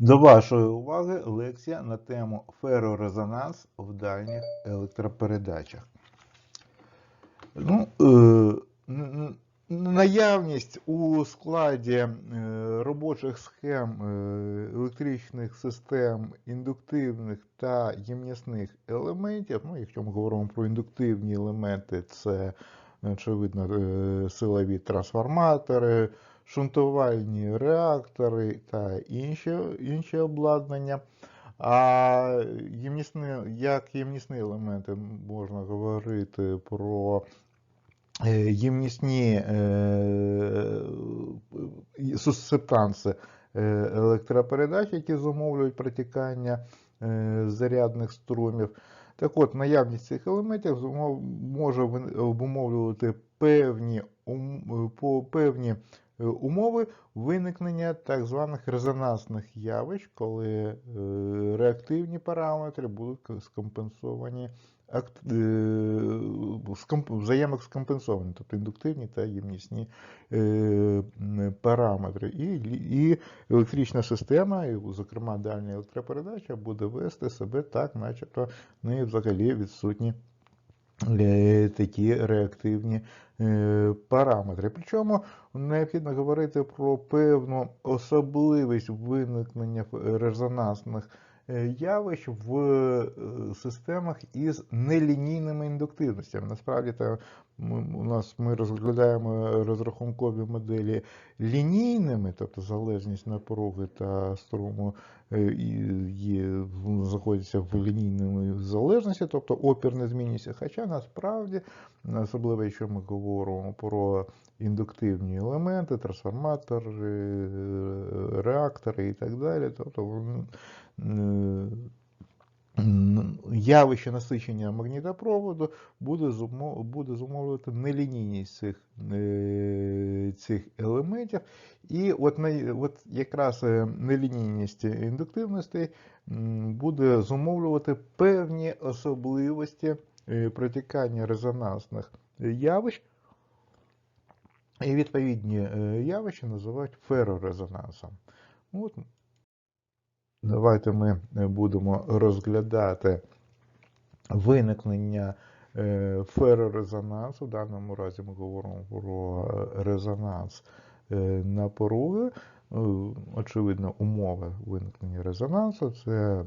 До вашої уваги лекція на тему ферорезонанс в дальніх електропередачах. Ну, е, наявність у складі е, робочих схем е, електричних систем індуктивних та ємнісних елементів. Ну, якщо ми говоримо про індуктивні елементи, це очевидно е, силові трансформатори, шунтувальні реактори та інші, інші обладнання. А ємнісні, як ємнісні елементи можна говорити про е, ємнісні е, субсептанси е, електропередач, які зумовлюють протікання е, зарядних струмів. Так от, наявність цих елементів може обумовлювати певні, певні е, умови виникнення так званих резонансних явищ, коли е, реактивні параметри будуть скомпенсовані е, скомп- взаємоскомпенсовані, тобто індуктивні та ємнісні е, параметри. І, і електрична система, і, зокрема дальня електропередача, буде вести себе так, начебто в неї взагалі відсутні е, такі реактивні е, параметри. Причому необхідно говорити про певну особливість виникнення резонансних явищ в е, системах із нелінійними індуктивностями. Насправді там у нас ми розглядаємо розрахункові моделі лінійними, тобто залежність напруги та струму е, є, знаходяться в лінійній залежності, тобто опір не змінюється. Хоча насправді, особливо якщо ми говоримо про індуктивні елементи, трансформатори, е, реактори і так далі, тобто явище насичення магнітопроводу буде, зумовлювати нелінійність цих, е, цих елементів. І от, от якраз е, нелінійність індуктивності буде зумовлювати певні особливості е, протікання резонансних явищ. І відповідні явища називають ферорезонансом. От, давайте ми е, будемо розглядати виникнення е, ферорезонансу. В даному разі ми говоримо про резонанс е, напруги. Е, Очевидно, умови виникнення резонансу це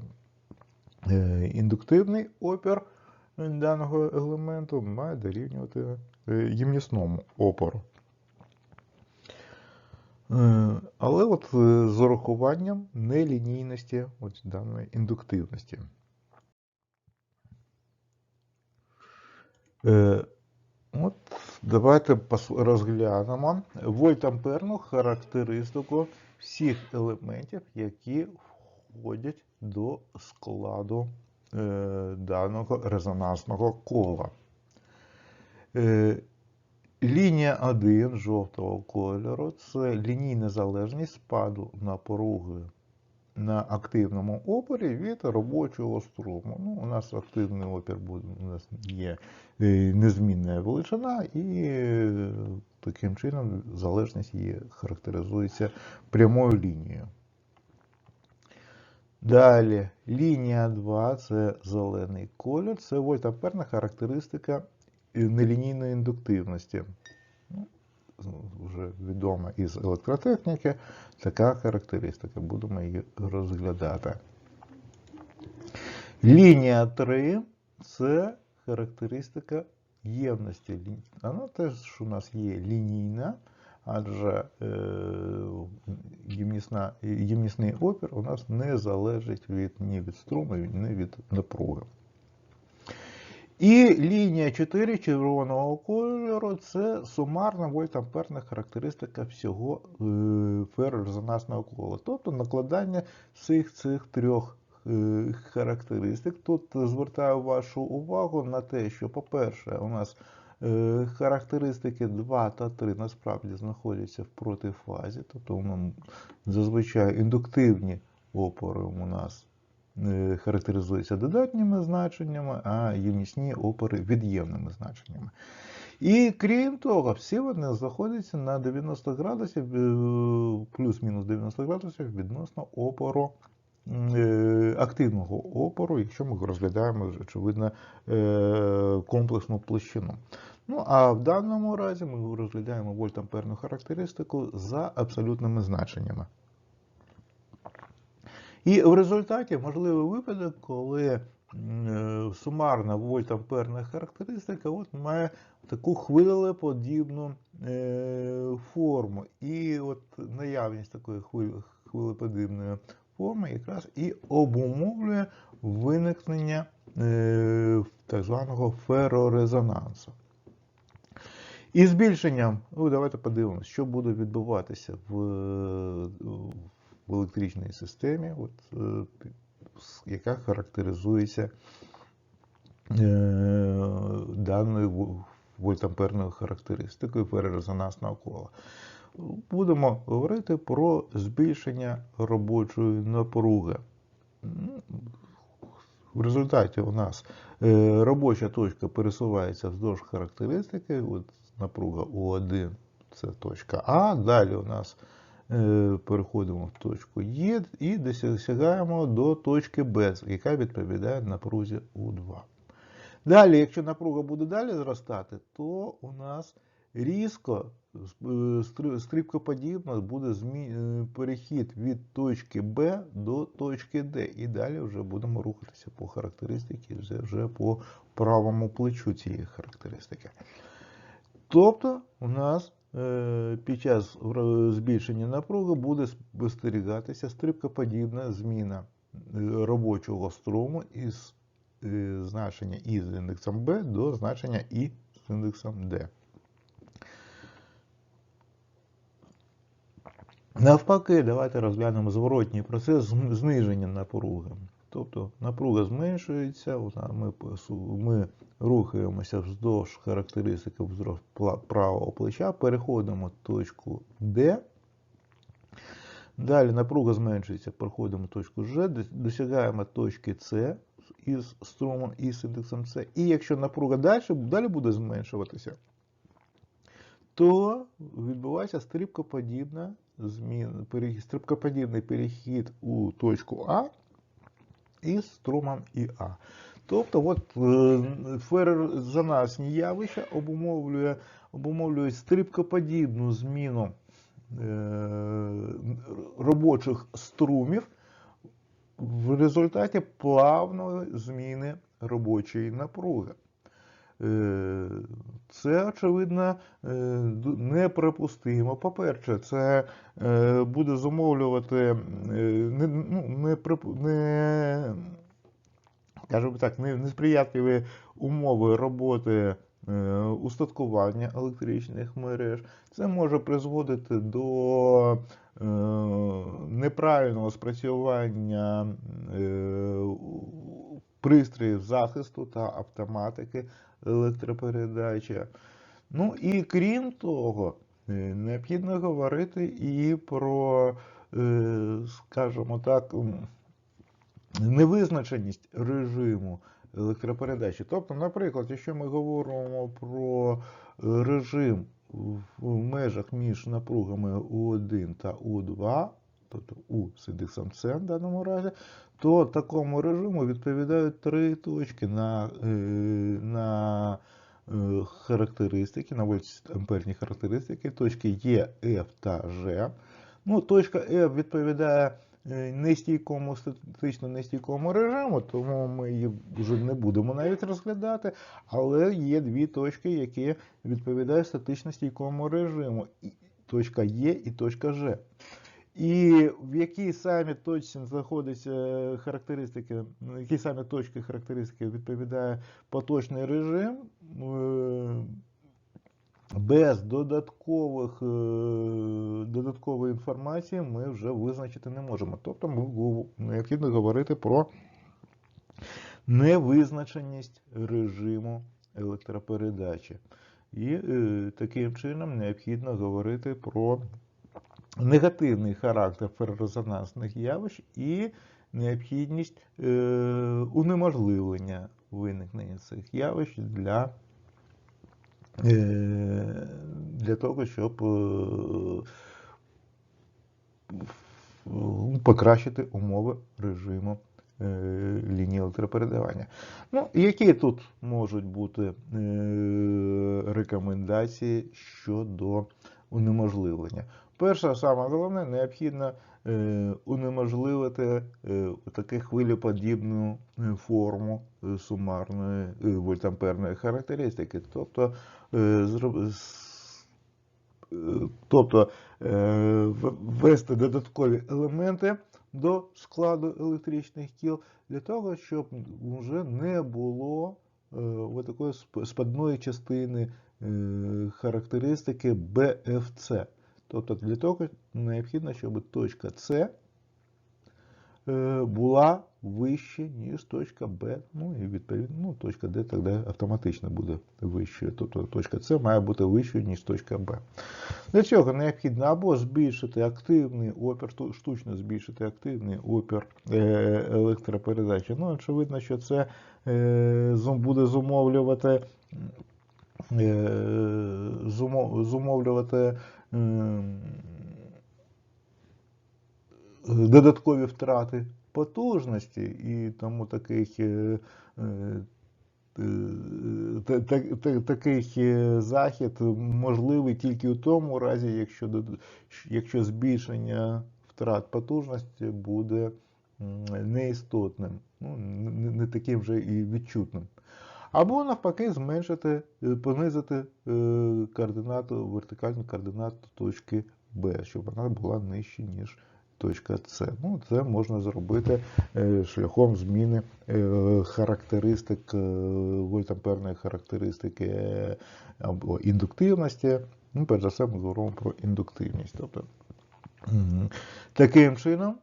індуктивний опір даного елементу має дорівнювати ємнісному опору. Е, Але от е, з урахуванням нелінійності от даної індуктивності. Е, От давайте розглянемо вольтамперну характеристику всіх елементів, які входять до складу даного резонансного кола. Лінія 1 жовтого кольору це лінійна залежність спаду напруги на активному опорі від робочого струму. Ну, у нас активний опір буде, у нас є е, незмінна величина, і е, таким чином залежність її характеризується прямою лінією. Далі, лінія 2 це зелений колір, це вольтамперна характеристика нелінійної індуктивності. Ну, Вже відома із електротехніки така характеристика. Будемо її розглядати. Лінія 3 це характеристика ємності. Вона теж у нас є лінійна, адже е, ємнісний опір у нас не залежить від, ні від струму, ні від напруги. І лінія 4 червоного кольору це сумарна вольтамперна характеристика всього е, ферорезонансного кола. Тобто накладання всіх цих трьох е, характеристик. Тут звертаю вашу увагу на те, що, по-перше, у нас е, характеристики 2 та 3 насправді знаходяться в протифазі, тобто зазвичай індуктивні опори у нас характеризуються додатніми значеннями, а ємнісні опори від'ємними значеннями. І крім того, всі вони знаходяться на 90 градусів, е, плюс-мінус 90 градусів відносно опору е, активного опору, якщо ми розглядаємо, очевидно, е, комплексну площину. Ну, а в даному разі ми розглядаємо вольтамперну характеристику за абсолютними значеннями. І в результаті можливий випадок, коли е, сумарна вольтамперна характеристика от має таку хвилеподібну е, форму. І от наявність такої хвилеподібної форми якраз і обумовлює виникнення е, так званого ферорезонансу. І збільшенням, ну давайте подивимося, що буде відбуватися в, в електричній системі, от, е, яка характеризується е, даною вольтамперною характеристикою перерезонансного кола. Будемо говорити про збільшення робочої напруги. В результаті у нас е, робоча точка пересувається вздовж характеристики, от напруга У1 це точка А. Далі у нас переходимо в точку Е і досягаємо до точки Б, яка відповідає напрузі У2. Далі, якщо напруга буде далі зростати, то у нас різко е, стрибкоподібно буде е, перехід від точки Б до точки Д. І далі вже будемо рухатися по характеристиці, вже, по правому плечу цієї характеристики. Тобто у нас е, під час збільшення напруги буде спостерігатися стрибкоподібна зміна е, робочого струму із е, значення І з індексом B до значення І з індексом D. Навпаки, давайте розглянемо зворотній процес зниження напруги. Тобто напруга зменшується, ми, рухаємося вздовж характеристики вздовж правого плеча, переходимо точку D. Далі напруга зменшується, переходимо точку G, досягаємо точки С із струмом і з індексом С. І якщо напруга далі, буде зменшуватися, то відбувається стрибкоподібний перехід у точку А із струмом ІА. Тобто, от е, ферорезонансні явища обумовлює, обумовлює стрибкоподібну зміну е, робочих струмів в результаті плавної зміни робочої напруги. Е, Це, очевидно, е, неприпустимо. По-перше, це е, буде зумовлювати не, ну, не, не, скажімо так, несприятливі умови роботи устаткування електричних мереж. Це може призводити до неправильного спрацювання пристроїв захисту та автоматики електропередачі. Ну і крім того, е, необхідно говорити і про, е, скажімо так, невизначеність режиму електропередачі. Тобто, наприклад, якщо ми говоримо про е, режим в межах між напругами У1 та У2, тобто У з індексом в даному разі, то такому режиму відповідають три точки на, е, на е, характеристики, на вольтамперні характеристики, точки Е, F та G. Ну, точка F відповідає е, нестійкому, статично нестійкому режиму, тому ми її вже не будемо навіть розглядати. Але є дві точки, які відповідають статично стійкому режиму. Точка Е і точка G. І в якій самі точці знаходиться характеристики, на якій самі точки характеристики відповідає поточний режим, е, без додаткових, е, додаткової інформації ми вже визначити не можемо. Тобто ми необхідно говорити про невизначеність режиму електропередачі. І е, таким чином необхідно говорити про негативний характер ферорезонансних явищ і необхідність е, унеможливлення виникнення цих явищ для е, для того, щоб е, покращити умови режиму лінії електропередавання. Ну, які тут можуть бути рекомендації щодо унеможливлення? Перше, саме головне, необхідно е, унеможливити е, таку хвилеподібну е, форму сумарної вольтамперної характеристики, тобто тобто ввести додаткові елементи до складу електричних кіл для того, щоб вже не було такої спадної частини характеристики BFC. Тобто для того необхідно, щоб точка С е, була вище, ніж точка Б. Ну і відповідно ну, точка Д тоді автоматично буде вищою. Тобто точка С має бути вищою, ніж точка Б. Для цього необхідно або збільшити активний опір, штучно збільшити активний опір е, електропередачі. Ну, очевидно, що це е, буде зумовлювати, зумо- зумовлювати ем, додаткові втрати потужності, і тому таких, е, е, е, та- та- та- такий е, захід можливий тільки у тому разі, якщо, якщо збільшення втрат потужності буде неістотним, ну, не таким вже і відчутним. Або навпаки зменшити, е, понизити е, координату, вертикальну координату точки Б, щоб вона була нижче, ніж точка С. Ну, це можна зробити е, шляхом зміни характеристик, вольтамперної характеристики або індуктивності. Ну, перш за все, ми говоримо про індуктивність. Тобто, таким чином,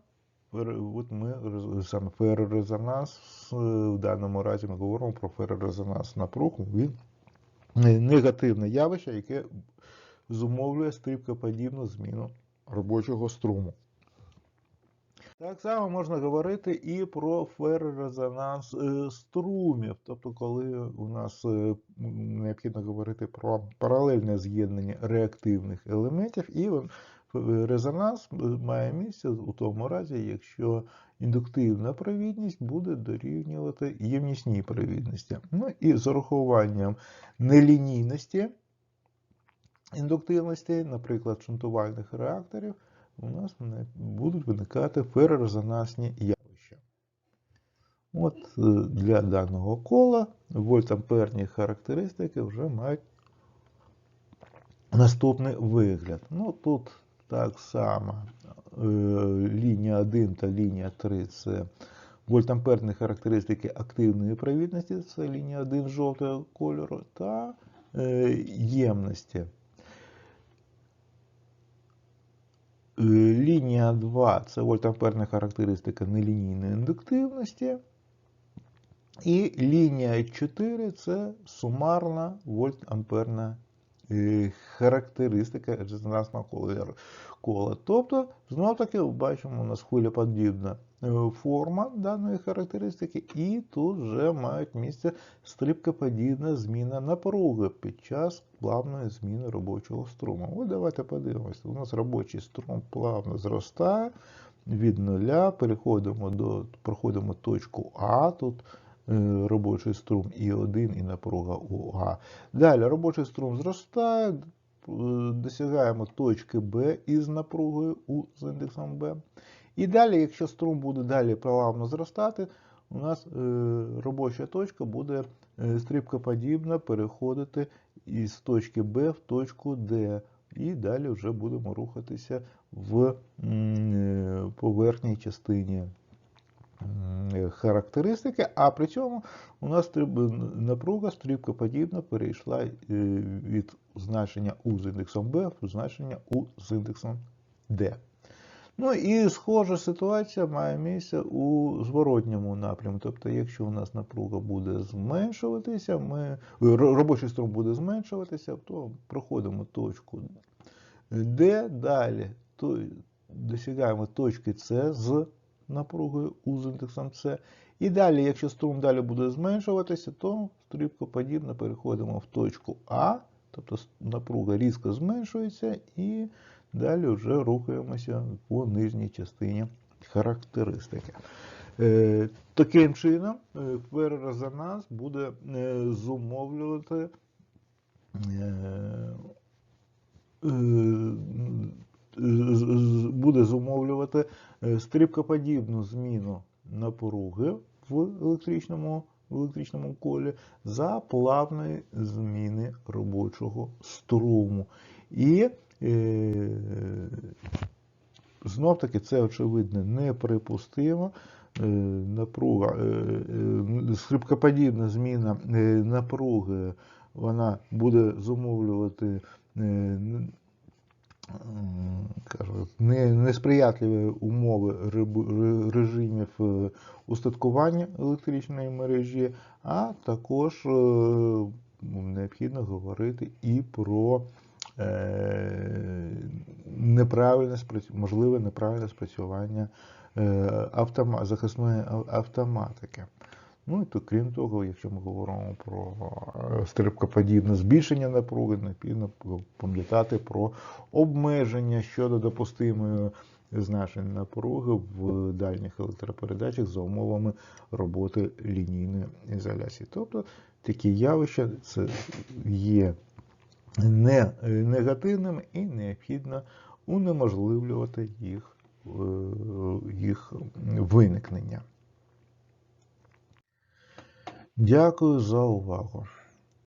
от ми саме ферорезонанс, е, в даному разі ми говоримо про ферорезонанс напруг, він негативне явище, яке зумовлює стрибкоподібну зміну робочого струму. Так само можна говорити і про ферорезонанс е, струмів. Тобто, коли у нас е, необхідно говорити про паралельне з'єднання реактивних елементів, і резонанс е, має місце у тому разі, якщо індуктивна провідність буде дорівнювати ємнісній провідності. Ну і з урахуванням нелінійності індуктивності, наприклад, шунтувальних реакторів, у нас будуть виникати ферорезонансні явища. От е, для даного кола вольтамперні характеристики вже мають наступний вигляд. Ну, тут так само е, лінія 1 та лінія 3 це вольтамперні характеристики активної провідності, це лінія 1 жовтого кольору, та е, ємності. Е, Лінія 2 це вольтамперна характеристика нелінійної індуктивності. І лінія 4 це сумарна вольтамперна характеристика резонансного кола. Тобто, знов таки, бачимо, у нас хвилеподібна е, форма даної характеристики, і тут вже мають місце стрибкоподібна зміна напруги під час плавної зміни робочого струму. От давайте подивимося. У нас робочий струм плавно зростає від нуля, переходимо до, проходимо точку А. Тут робочий струм І1 і напруга УА. Далі робочий струм зростає, е, досягаємо точки Б із напругою У з індексом Б. І далі, якщо струм буде далі плавно зростати, у нас е, робоча точка буде е, стрибкоподібно переходити із точки Б в точку Д. І далі вже будемо рухатися в е, поверхній частині характеристики, а при цьому у нас напруга стрибкоподібно перейшла е, від значення У з індексом Б в значення У з індексом Д. Ну і схожа ситуація має місце у зворотньому напрямку. Тобто, якщо у нас напруга буде зменшуватися, ми, робочий струм буде зменшуватися, то проходимо точку Д, далі то досягаємо точки С з напругою У індексом С. І далі, якщо струм далі буде зменшуватися, то стрибкоподібно переходимо в точку А, тобто напруга різко зменшується і далі вже рухаємося по нижній частині характеристики. Е, Таким чином, е, перерезонанс буде е, зумовлювати буде зумовлювати е, стрибкоподібну зміну напруги в електричному, в електричному колі за плавної зміни робочого струму. І е, знов таки це очевидно неприпустимо. Е, Напруга, е, е, зміна напруги вона буде зумовлювати несприятливі умови режимів е, устаткування електричної мережі, а також е, необхідно говорити і про е, неправильне можливе неправильне спрацювання е, автома, захисної автоматики. Ну і то, крім того, якщо ми говоримо про е, стрибкоподібне збільшення напруги, необхідно пам'ятати про обмеження щодо допустимої значень напруги в дальніх електропередачах за умовами роботи лінійної ізоляції. Тобто такі явища це є не е, негативними і необхідно унеможливлювати їх, е, їх виникнення. Дякую за увагу.